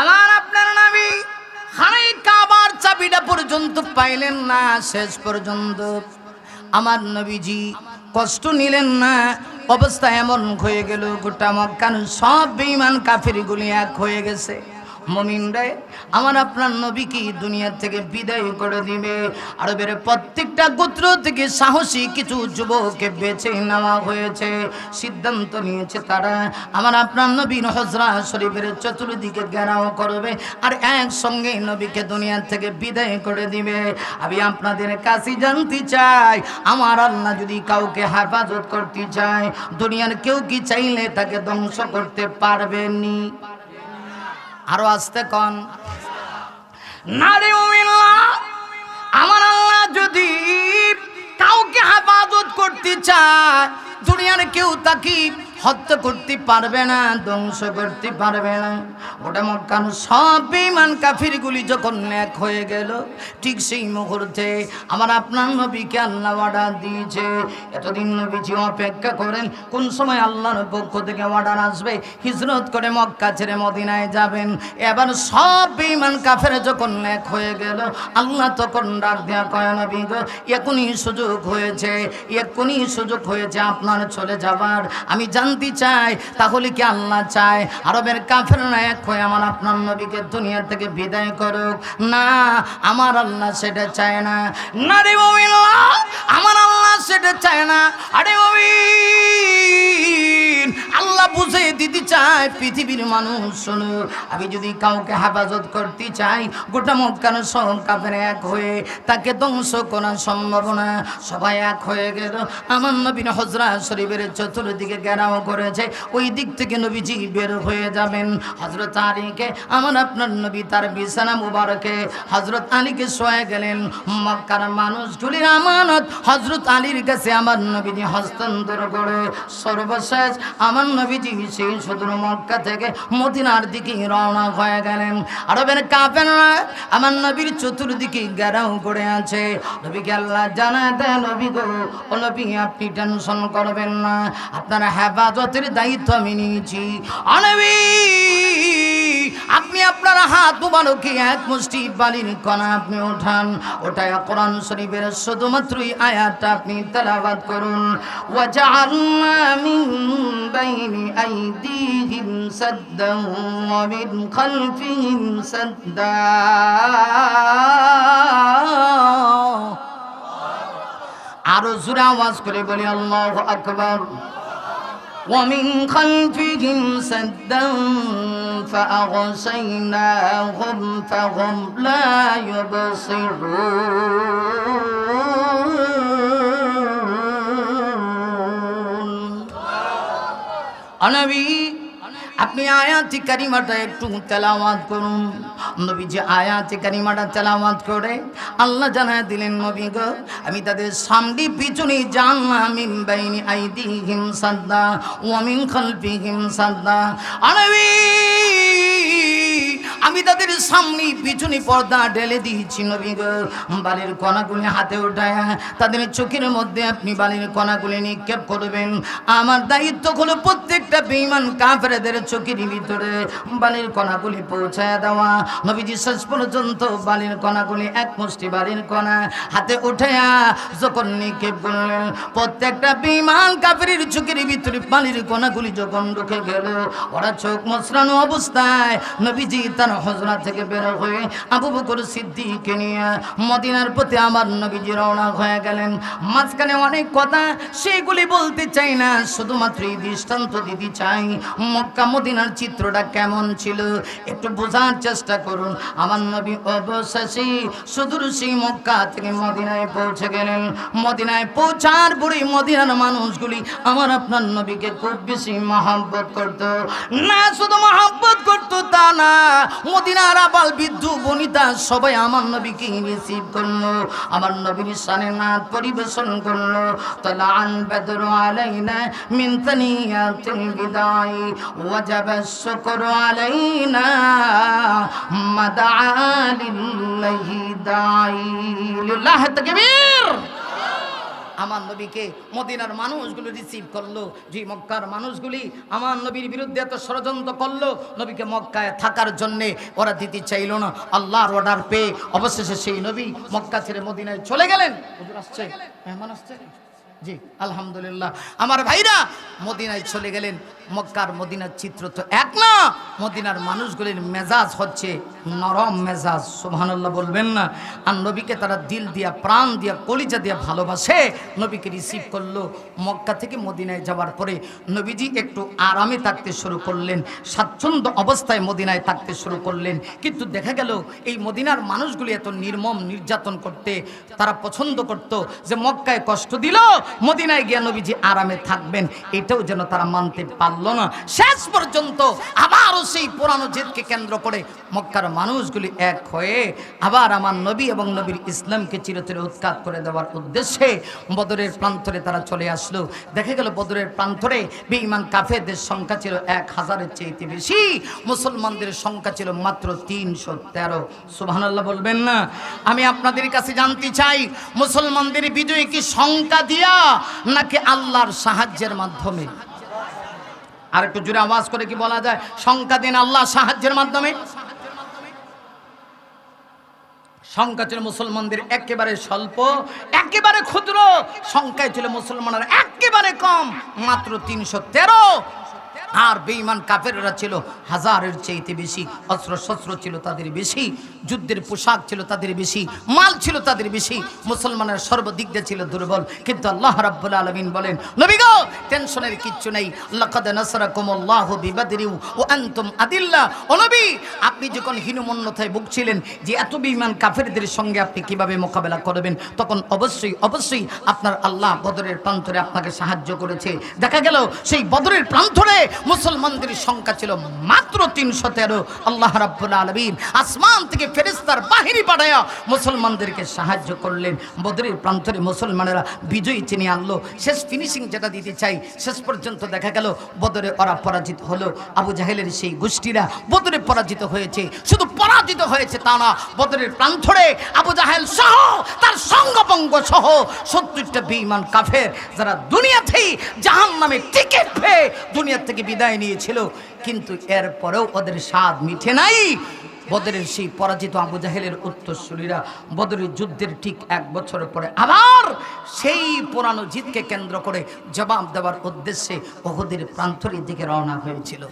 আমার আপনার নামি হারাই কাবার চাবিটা পর্যন্ত পাইলেন না, শেষ পর্যন্ত। আমার নবীজি কষ্ট নিলেন না, অবস্থা এমন হয়ে গেল, গোটা মক্কান সব বেঈমান কাফেরগুলি এক হয়ে গেছে। মমিন রে, আমার আপনার নবীকে দুনিয়া থেকে বিদায় করে দিবে? আরবের প্রত্যেকটা গোত্র থেকে সাহসী কিছু যুবককে বেছে নেওয়া হয়েছে, সিদ্ধান্ত নিয়েছে তারা। আমার আপনার নবীন হজরা শরীফের চতুর্দিকে ঘেরাও করবে আর একসঙ্গে নবীকে দুনিয়া থেকে বিদায় করে দিবে। আমি আপনাদের কাছে জানতে চাই, আমার আল্লাহ যদি কাউকে হেফাজত করতে চায়, দুনিয়ার কেউ কি চাইলে তাকে ধ্বংস করতে পারবেনি আরও আসতে কন। নারী আমার আল্লাহ যদি কাউকে হেফাজত করতে চায় দুনিয়ার কেউ তাকে হত্যা করতে পারবে না, ধ্বংস করতে পারবে না। ওটা মক্কান সব বেমান কাফিরগুলি যখন এক হয়ে গেল, ঠিক সেই মুহূর্তে আমার আপনার নবীকে আল্লাহ অর্ডার দিয়েছে। এতদিন নবীজি অপেক্ষা করেন, কোন সময় আল্লাহর পক্ষ থেকে অর্ডার আসবে? হিজরত করে মক্কা ছেড়ে মদিনায় যাবেন। এবার সব বেমান কাফের যখন এক হয়ে গেল, আল্লাহ তখন ডাক দেওয়া কয়, নবী গো, এখনই সুযোগ হয়েছে, এখনই সুযোগ হয়েছে আপনার চলে যাবার। আমি জানতে চায়, তাহলে কি আল্লাহ চায়? আরবের কাফেররা এক হয়ে আমার আপনার নবীকে দুনিয়া থেকে বিদায় করুক। না, আমার আল্লাহ সেটা চায় না। না রে আমার আল্লাহ সেটা চায় না। আরে মমিন! চায় পৃথিবীর মানুষ, শোনো, আমি যদি কাউকে হেফাজত করতে চাই, গোটা মক্কানো সব কাপের এক হয়ে, তাকে ধ্বংস করা সম্ভব না। সবাই এক হয়ে গেল। আমার নবীন হজরা শরীফের চতুর্দিকে ঘেরাও করেছে। ওই দিক থেকে নবীজি বের হয়ে যাবেন। হজরত আলীকে, আমার আপনার নবী তার বিছানা মুবারকে, হজরত আলীকে শোয়া গেলেন। মক্কার মানুষগুলির আমানত, হজরত আলীর কাছে আমার নবীজি হস্তান্তর করে। সর্বশেষ আমার নবীজি সেই সুদূর মক্কা থেকে মদিনার দিকে রওনা হয়ে গেলেন। আরবের কাপেনরা আমার নবীর চতুর্দিকে গেরাও করে আছে। নবীকে আল্লাহ জানা দেয়, নবী গো, ও নবী, আপনি টেনশন করবেন না। আপনার হেফাজতের দায়িত্ব আমি নিয়েছি। অনবী আপনি আপনার হাত মুবারকে এক মুষ্টি বালির কণা আপনি ওঠান। ওটাই কোরআন শরীফের শুধুমাত্রই আয়াতটা আপনি তেলাবাদ করুন। আরও জোরে আওয়াজ করে বলি, আল্লাহু আকবার। ومن خلفهم سدا فأغشيناهم فهم لا يبصرون. আপনি আয়াতি কারিমাটা একটু তেলাওয়াত করুন। নবী যে আয়াতি কারিমাটা তেলাওয়াত করে আল্লাহ জানা দিলেন, নবী গো, আমি তাদের সামনে পিছনে জানলাম বাইনি সাদা সাদ্দা ওয়া মিন সাদা সাদ্দা। আনবী আমি তাদের সামনে পিছনে পর্দা ঢেলে দিয়েছি নবী বালির কণাগুলি হাতে উঠায়, তাদের চোখের মধ্যে আপনি বালির কণাগুলি নিক্ষেপ করবেন। আমার দায়িত্ব হলো প্রত্যেকটা বেঈমান কাফেরদের চোখের ভিতরে বালির কণাগুলি পৌঁছায় দেওয়া। নবীজি শেষ পর্যন্ত বালির কণাগুলি এক মুষ্টি বালির কণা হাতে উঠায়া যখন নিক্ষেপ করলেন, প্রত্যেকটা বেঈমান কাফেরের চোখের ভিতরে বালির কণাগুলি যখন ঢুকে গেল, ওরা চোখ মসরানো অবস্থায় নবীজি তার হজরা থেকে বের হয়ে আবু বকর সিদ্দিককে নিয়ে মদিনার প্রতি আমার নবীজি রওনা হয়ে গেলেন। মাঝখানে অনেক কথা, সেগুলি বলতে চাই না, শুধুমাত্র এই দৃষ্টান্ত দিতে চাই। মক্কা মদিনার চিত্রটা কেমন ছিল, একটু বোঝার চেষ্টা করুন। আমার নবী অবশেষে সুদূর সেই মক্কা থেকে মদিনায় পৌঁছে গেলেন। মদিনায় পৌঁছার পরে মদিনার মানুষগুলি আমার আপনার নবীকে খুব বেশি মহাব্বত করত। না শুধু মহাব্বত করতো তা না মদিনার আবাল বিদ্যু বনিতা সবাই আমার নবীকে রিসিভ করল, আমার নবীর সানে নাথ পরিবেশন করল। তলান বেদর আলাইনা মিনতানিয়াতুল বিদায়, ওয়াজাব শুকর আলাইনা মাদালিল্লাহি দাইলুল্লাহ তাকবীর! আমার নবীকে মদিনার মানুষগুলো রিসিভ করল। যে মক্কার মানুষগুলি আমার নবীর বিরুদ্ধে এত ষড়যন্ত্র করল নবীকে মক্কায় থাকার জন্যে ওরা দিতে চাইল না। আল্লাহর অর্ডার পেয়ে অবশেষে সেই নবী মক্কা ছেড়ে মদিনায় চলে গেলেন। আসছে? মেহমান আসছে? জি, আলহামদুলিল্লাহ। আমার ভাইরা, মদিনায় চলে গেলেন। মক্কার মদিনার চিত্র তো এক না, মদিনার মানুষগুলির মেজাজ হচ্ছে নরম মেজাজ, সুবহানাল্লাহ বলবেন না। আর নবীকে তারা দিল দিয়া, প্রাণ দিয়া, কলিজা দিয়া ভালোবাসে। নবীকে রিসিভ করল মক্কা থেকে মদিনায় যাওয়ার পরে। নবীজি একটু আরামে থাকতে শুরু করলেন, স্বাচ্ছন্দ্য অবস্থায় মদিনায় থাকতে শুরু করলেন। কিন্তু দেখা গেল, এই মদিনার মানুষগুলি এত নির্মম, নির্যাতন করতে, তারা পছন্দ করত যে মক্কায় কষ্ট দিল মদিনায় গিয়ে নবীজি আরামে থাকবেন। এটাও যেন তারা মানতে পারল না। শেষ পর্যন্ত আবারও সেই পুরানো জেদকে কেন্দ্র করে মক্কার মানুষগুলি এক হয়ে আবার আমার নবী এবং নবীর ইসলামকে চিরতরে উৎখাত করে দেওয়ার উদ্দেশ্যে বদরের প্রান্তরে তারা চলে আসলো। দেখা গেল বদরের প্রান্তরে বেঈমান কাফেরদের সংখ্যা ছিল এক হাজারের চেয়েতে বেশি। মুসলমানদের সংখ্যা ছিল মাত্র তিনশো তেরো। সুবহানাল্লাহ বলবেন না? আমি আপনাদের কাছে জানতে চাই, মুসলমানদের বিজয় কি সংখ্যা দিয়া নাকি আল্লাহর সাহায্যের মাধ্যমে? আর একটু জোরে আওয়াজ করে কি বলা যায়? সংখ্যা দিন আল্লাহ সাহায্যের মাধ্যমে। সংখ্যা ছিল মুসলমানদের একেবারে স্বল্প, একেবারে ক্ষুদ্র। সংখ্যায় ছিল মুসলমানের একেবারে কম, মাত্র তিনশো তেরো। আর বেঈমান কাফেররা ছিল হাজারের চাইতে বেশি অস্ত্র শস্ত্র ছিল তাদের বেশি, যুদ্ধের পোশাক ছিল তাদের বেশি, মাল ছিল তাদের বেশি, মুসলমানের সর্বদিক দিয়ে ছিল দুর্বল। কিন্তু আল্লাহ রাব্বুল আলামিন বলেন, নবী গো, টেনশনের কিচ্ছু নেই। লাকাদ নাসরাকুমুল্লাহু বিবাদরি ওয়া আনতুম আদিল্লা। ও নবী, আপনি যখন হীনমন্যতায় ভুগছিলেন যে এত বেঈমান কাফেরদের সঙ্গে আপনি কীভাবে মোকাবেলা করবেন, তখন অবশ্যই অবশ্যই আপনার আল্লাহ বদরের প্রান্তরে আপনাকে সাহায্য করেছে। দেখা গেল, সেই বদরের প্রান্তরে মুসলমানদের সংখ্যা ছিল মাত্র তিনশো তেরো। আল্লাহ রাব্বুল আলমিন আসমান থেকে ফেরিস্তার বাহিনী পাঠায়া মুসলমানদেরকে সাহায্য করলেন। বদরের প্রান্তরে মুসলমানেরা বিজয়ী চিনি আনলো। শেষ ফিনিশিং যেটা দিতে চাই, শেষ পর্যন্ত দেখা গেল, বদরে ওরা পরাজিত হলো। আবু জাহেলের সেই গোষ্ঠীরা বদরে পরাজিত হয়েছে। শুধু পরাজিত হয়েছে তা না, বদরের প্রান্তরে আবু জাহেল সহ, তার সঙ্গপঙ্গ সহ সত্তরটা বেঈমান কাফের, যারা দুনিয়াতেই জাহান নামে টিকিট পেয়ে দুনিয়া থেকে বিদায় নিয়েছিল, কিন্তু এরপরেও ওদের স্বাদ মিঠে নাই। বদরের সেই পরাজিত আবু জাহেলের উত্তরসূরীরা বদরের যুদ্ধের ঠিক এক বছর পরে আবার সেই পুরানো জিতকে কেন্দ্র করে জবাব দেওয়ার উদ্দেশ্যে ওহদের প্রান্তরের দিকে রওনা হয়েছিল।